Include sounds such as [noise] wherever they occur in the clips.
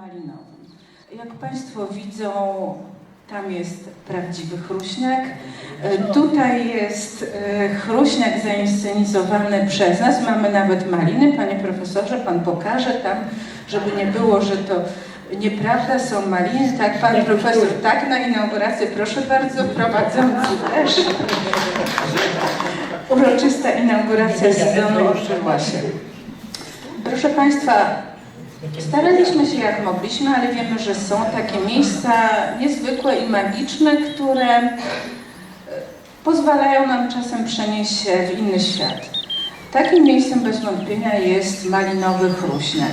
malinowym. Jak Państwo widzą, tam jest prawdziwy chruśniak. Tutaj jest e, chruśniak zainscenizowany przez nas. Mamy nawet maliny. Panie profesorze, Pan pokaże tam, żeby nie było, że to nieprawda, są maliny. Tak, Pan profesor, tak, na inaugurację. Proszę bardzo, prowadzący też. Uroczysta inauguracja sezonu odbyła się. Proszę Państwa, staraliśmy się jak mogliśmy, ale wiemy, że są takie miejsca niezwykłe i magiczne, które e, pozwalają nam czasem przenieść się w inny świat. Takim miejscem bez wątpienia jest Malinowy Chruśniak.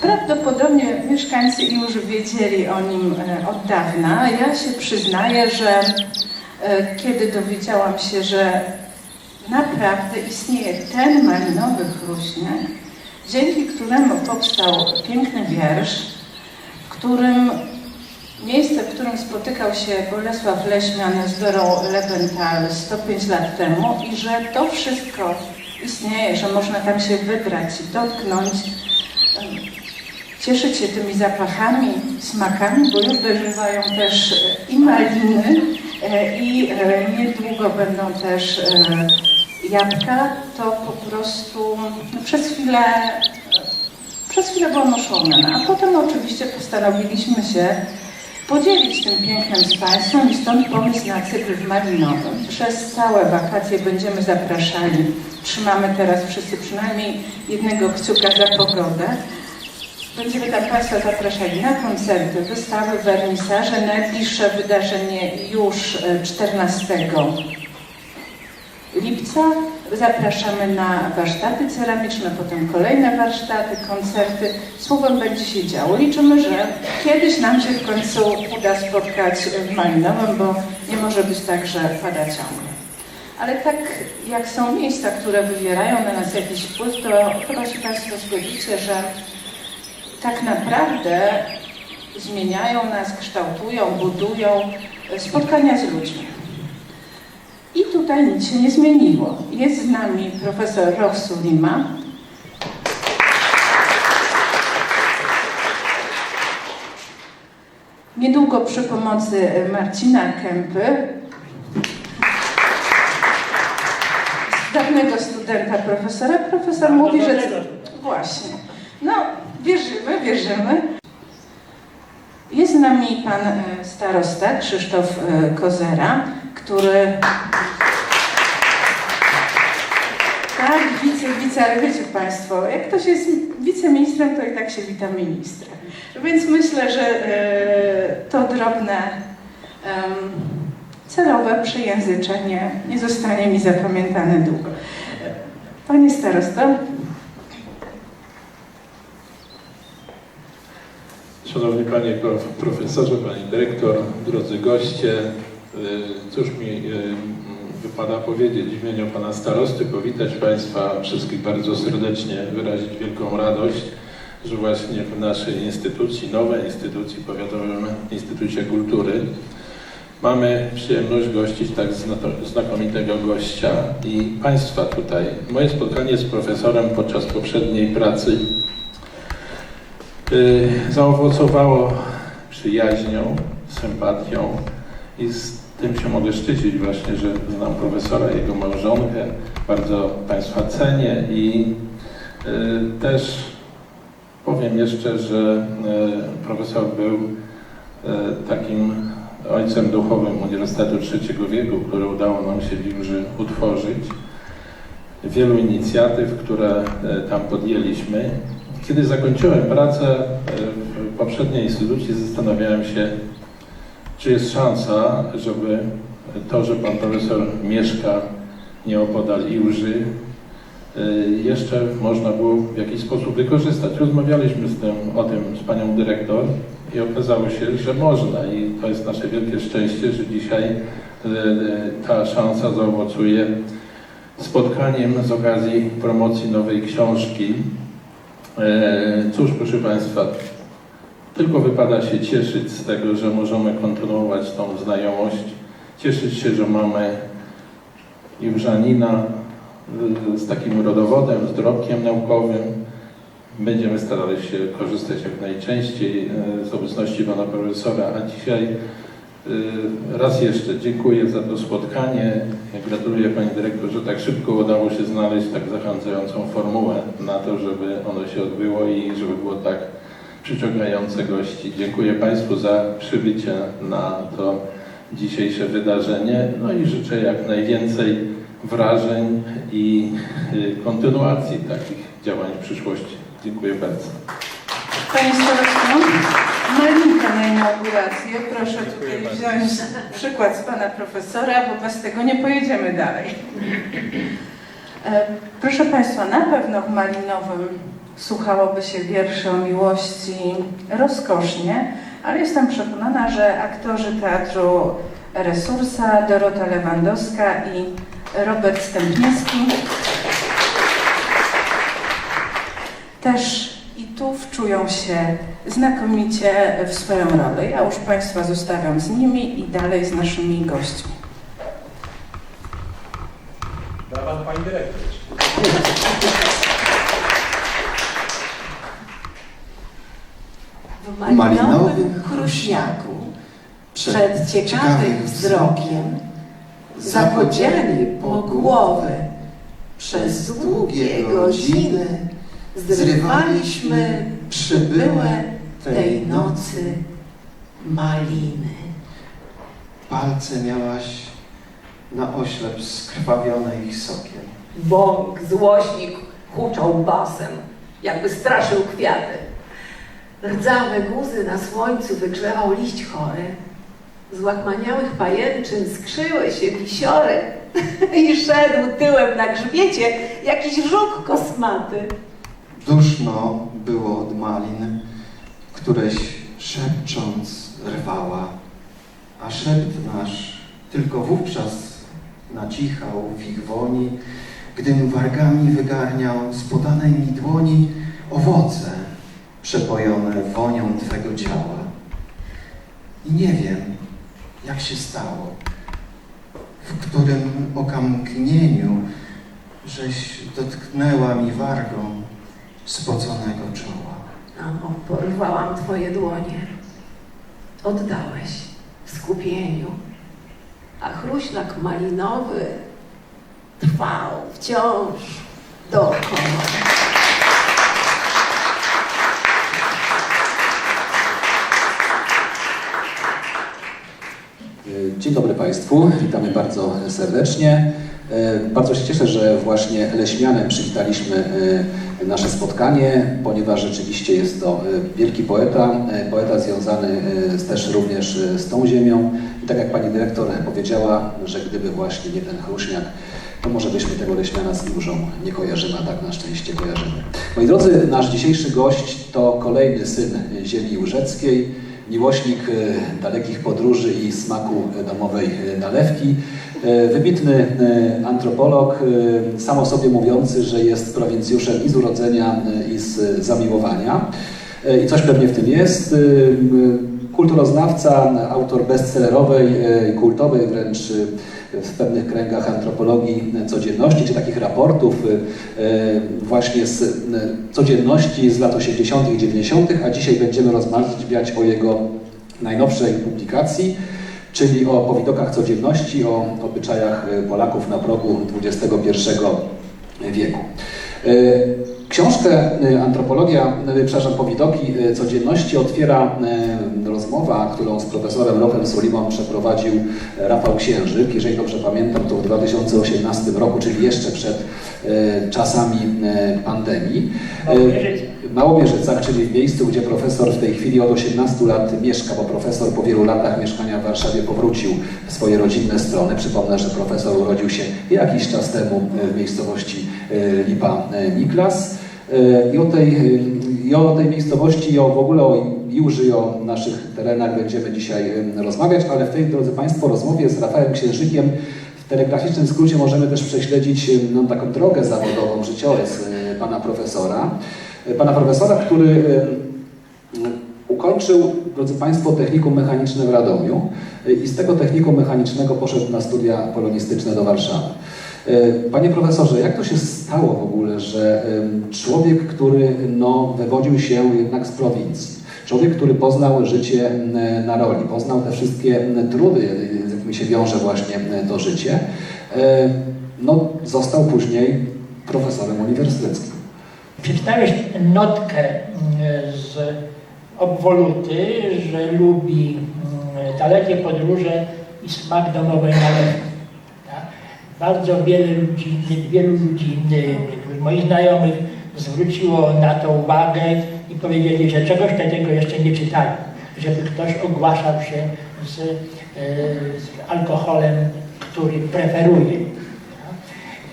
Prawdopodobnie mieszkańcy już wiedzieli o nim e, od dawna. Ja się przyznaję, że e, kiedy dowiedziałam się, że naprawdę istnieje ten malinowy chruśniak, dzięki któremu powstał piękny wiersz, w którym miejsce, w którym spotykał się Bolesław Leśmian z Dorą Lebenthal 105 lat temu i że to wszystko istnieje, że można tam się wybrać dotknąć, cieszyć się tymi zapachami, smakami, bo już dojrzewają też e, i maliny e, i e, niedługo będą też e, jabłka, to po prostu no, przez chwilę przez chwilę byłam oszałamiona, a potem oczywiście postanowiliśmy się podzielić tym pięknem z Państwem i stąd pomysł na cykl w Malinowym. Przez całe wakacje będziemy zapraszali, trzymamy teraz wszyscy przynajmniej jednego kciuka za pogodę. Będziemy tam Państwa zapraszali na koncerty, wystawy, wernisaże. Najbliższe wydarzenie już e, 14 lipca. Zapraszamy na warsztaty ceramiczne, potem kolejne warsztaty, koncerty. Słowem będzie się działo. Liczymy, że kiedyś nam się w końcu uda spotkać w Malinowym, bo nie może być tak, że pada ciągle. Ale tak jak są miejsca, które wywierają na nas jakiś wpływ, to chyba się Państwo zgodzicie, że tak naprawdę zmieniają nas, kształtują, budują spotkania z ludźmi. Tutaj nic się nie zmieniło. Jest z nami profesor Rosu Lima. Niedługo przy pomocy Marcina Kępy, dawnego studenta profesora. Profesor mówi, że... Właśnie. No, wierzymy, wierzymy. Jest z nami pan e, starosta Krzysztof e, Kozera, który... Tak, wice, ale wiecie Państwo, jak ktoś jest wiceministrem, to i tak się wita ministra. Więc myślę, że e, to drobne, celowe przejęzyczenie nie zostanie mi zapamiętane długo. Panie starosto, Szanowny Panie prof- Profesorze, Pani Dyrektor, drodzy goście, y, cóż mi y, wypada powiedzieć w imieniu Pana Starosty, powitać Państwa wszystkich bardzo serdecznie, wyrazić wielką radość, że właśnie w naszej instytucji, nowej instytucji, Powiatowym Instytucie Kultury, mamy przyjemność gościć tak zna- znakomitego gościa i Państwa tutaj. Moje spotkanie z profesorem podczas poprzedniej pracy y, zaowocowało przyjaźnią, sympatią i z tym się mogę szczycić właśnie, że znam profesora, jego małżonkę, bardzo Państwa cenię i y, też powiem jeszcze, że y, profesor był y, takim ojcem duchowym Uniwersytetu Trzeciego Wieku, który udało nam się w Wilży utworzyć. Wielu inicjatyw, które tam podjęliśmy. Kiedy zakończyłem pracę w poprzedniej instytucji, zastanawiałem się, czy jest szansa, żeby to, że pan profesor mieszka nieopodal Iłży, e, jeszcze można było w jakiś sposób wykorzystać. Rozmawialiśmy z tym, o tym z panią dyrektor i okazało się, że można i to jest nasze wielkie szczęście, że dzisiaj e, ta szansa zaowocuje spotkaniem z okazji promocji nowej książki. E, Cóż, proszę Państwa, tylko wypada się cieszyć z tego, że możemy kontynuować tą znajomość, cieszyć się, że mamy Jużanina y, z takim rodowodem, z dorobkiem naukowym, Będziemy starali się korzystać jak najczęściej e, z obecności pana profesora, a dzisiaj e, raz jeszcze dziękuję za to spotkanie. Gratuluję pani dyrektor, że tak szybko udało się znaleźć tak zachęcającą formułę na to, żeby ono się odbyło i żeby było tak przyciągające gości. Dziękuję państwu za przybycie na to dzisiejsze wydarzenie. No i życzę jak najwięcej wrażeń i y, kontynuacji takich działań w przyszłości. Dziękuję bardzo. Panie Starosto, malinka na inaugurację. Proszę tutaj wziąć przykład z pana profesora, bo bez tego nie pojedziemy dalej. E, Proszę Państwa, na pewno w Malinowym słuchałoby się wierszy o miłości rozkosznie, ale jestem przekonana, że aktorzy teatru Resursa, Dorota Lewandowska i Robert Stępniewski też i tu wczują się znakomicie w swoją rolę. Ja już Państwa zostawiam z nimi i dalej z naszymi gośćmi. Brawa do pani dyrektor. W malinowym kruśniaku przed ciekawym wzrokiem zapodzieli po głowy. Przez długie godziny zrywaliśmy przybyłe tej nocy maliny. Palce miałaś na oślep skrwawione ich sokiem. Bąk, złośnik huczał basem, jakby straszył kwiaty. Rdzawe guzy na słońcu wygrzewał liść chory. Z łachmaniałych pajęczyn skrzyły się wisiory [laughs] i szedł tyłem na grzbiecie jakiś żuk kosmaty. Duszno było od malin, któreś szepcząc rwała, a szept nasz tylko wówczas nacichał w ich woni, gdym wargami wygarniał z podanej mi dłoni owoce przepojone wonią Twego ciała. I nie wiem, jak się stało, w którym okamgnieniu żeś dotknęła mi wargą spoconego czoła. No, porwałam twoje dłonie. Oddałeś w skupieniu, a chruślak malinowy trwał wciąż dookoła. Dzień dobry Państwu, witamy bardzo serdecznie. E, Bardzo się cieszę, że właśnie Leśmianem przywitaliśmy e, nasze spotkanie, ponieważ rzeczywiście jest to e, wielki poeta, poeta związany też również z tą ziemią. I tak jak Pani Dyrektor powiedziała, że gdyby właśnie nie ten chruśniak, to może byśmy tego Leśmiana z Iłżą nie kojarzymy, a tak na szczęście kojarzymy. Moi drodzy, nasz dzisiejszy gość to kolejny syn ziemi łżeckiej, miłośnik e, dalekich podróży i smaku e, domowej e, nalewki, wybitny antropolog, sam o sobie mówiący, że jest prowincjuszem i z urodzenia, i z zamiłowania. I coś pewnie w tym jest. Kulturoznawca, autor bestsellerowej, kultowej wręcz w pewnych kręgach antropologii codzienności, czy takich raportów e, e, właśnie z e, codzienności z lat 80. i 90., a dzisiaj będziemy rozmawiać o jego najnowszej publikacji, czyli o powidokach codzienności, o obyczajach Polaków na progu XXI wieku. Książkę e, Antropologia, e, przepraszam, Powidoki e, codzienności otwiera rozmowa, którą z profesorem Rochem Sulimą przeprowadził e, Rafał Księżyk. Jeżeli dobrze pamiętam, to w 2018 roku, czyli jeszcze przed e, czasami e, pandemii. W Małomierzycach, czyli w miejscu, gdzie profesor w tej chwili od 18 lat mieszka, bo profesor po wielu latach mieszkania w Warszawie powrócił w swoje rodzinne strony. Przypomnę, że profesor urodził się jakiś czas temu w miejscowości Lipa Niklas. E, I o tej, i o tej miejscowości, i o w ogóle o Juży, i o naszych terenach będziemy dzisiaj rozmawiać, ale w tej, drodzy Państwo, rozmowie z Rafałem Księżykiem w telegraficznym skrócie możemy też prześledzić no, taką drogę zawodową, życiorys e, pana profesora. E, Pana profesora, który ukończył, drodzy Państwo, technikum mechaniczne w Radomiu e, i z tego technikum mechanicznego poszedł na studia polonistyczne do Warszawy. E, Panie profesorze, jak to się stało w ogóle, że człowiek, który no, wywodził się jednak z prowincji, człowiek, który poznał życie na roli, poznał te wszystkie trudy, z jakimi się wiąże właśnie to życie, e, no, został później profesorem uniwersyteckim. Przeczytałeś notkę z obwoluty, że lubi mm, dalekie podróże i smak domowej nalewki. Tak? Bardzo wiele ludzi, wielu ludzi, y, moich znajomych zwróciło na to uwagę i powiedzieli, że czegoś takiego jeszcze nie czytali, żeby ktoś ogłaszał się z, y, z alkoholem, który preferuje.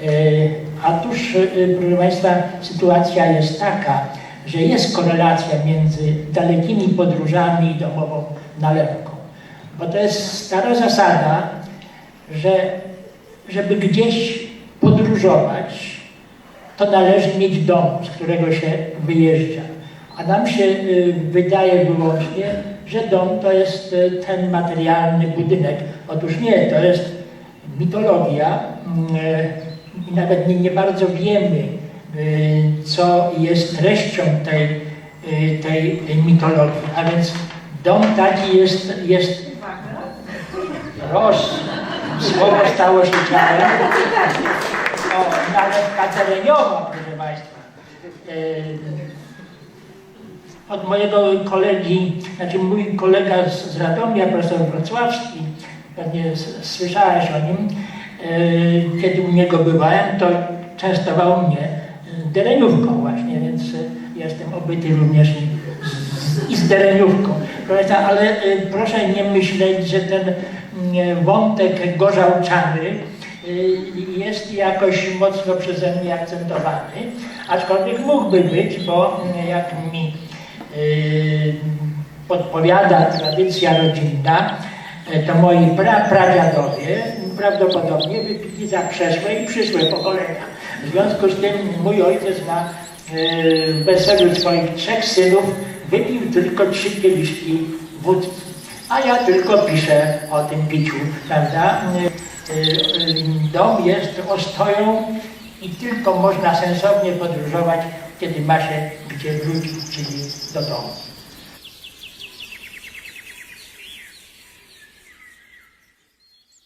Y, A tuż, y, proszę Państwa, sytuacja jest taka, że jest korelacja między dalekimi podróżami i domową nalewką. Bo to jest stara zasada, że żeby gdzieś podróżować, to należy mieć dom, z którego się wyjeżdża. A nam się y, wydaje wyłącznie, że dom to jest y, ten materialny budynek. Otóż nie, to jest mitologia mm, y, i nawet nie, nie bardzo wiemy, co jest treścią tej, y, tej mitologii. A więc dom taki jest, jest roz, słowo stało się ciałem. O, nalewka tereniowa, proszę Państwa. Y, Od mojego kolegi, znaczy mój kolega z, z Radomia, profesor Wrocławski, pewnie słyszałeś o nim, y, kiedy u niego byłem, to częstował mnie y, dereniówką właśnie, więc y, jestem obyty również i z, dereniówką. Ale y, proszę nie myśleć, że ten mm, wątek gorzałczany y, jest jakoś mocno przeze mnie akcentowany, aczkolwiek mógłby być, bo jak mi y, podpowiada tradycja rodzinna, y, to moi pra, pradziadowie prawdopodobnie wypili za przeszłe i przyszłe pokolenia. W związku z tym mój ojciec na y, weselu swoich trzech synów wypił tylko trzy kieliszki wódki. A ja tylko piszę o tym piciu, prawda? Y, y, Dom jest ostoją i tylko można sensownie podróżować, kiedy ma się gdzie wrócić, czyli do domu.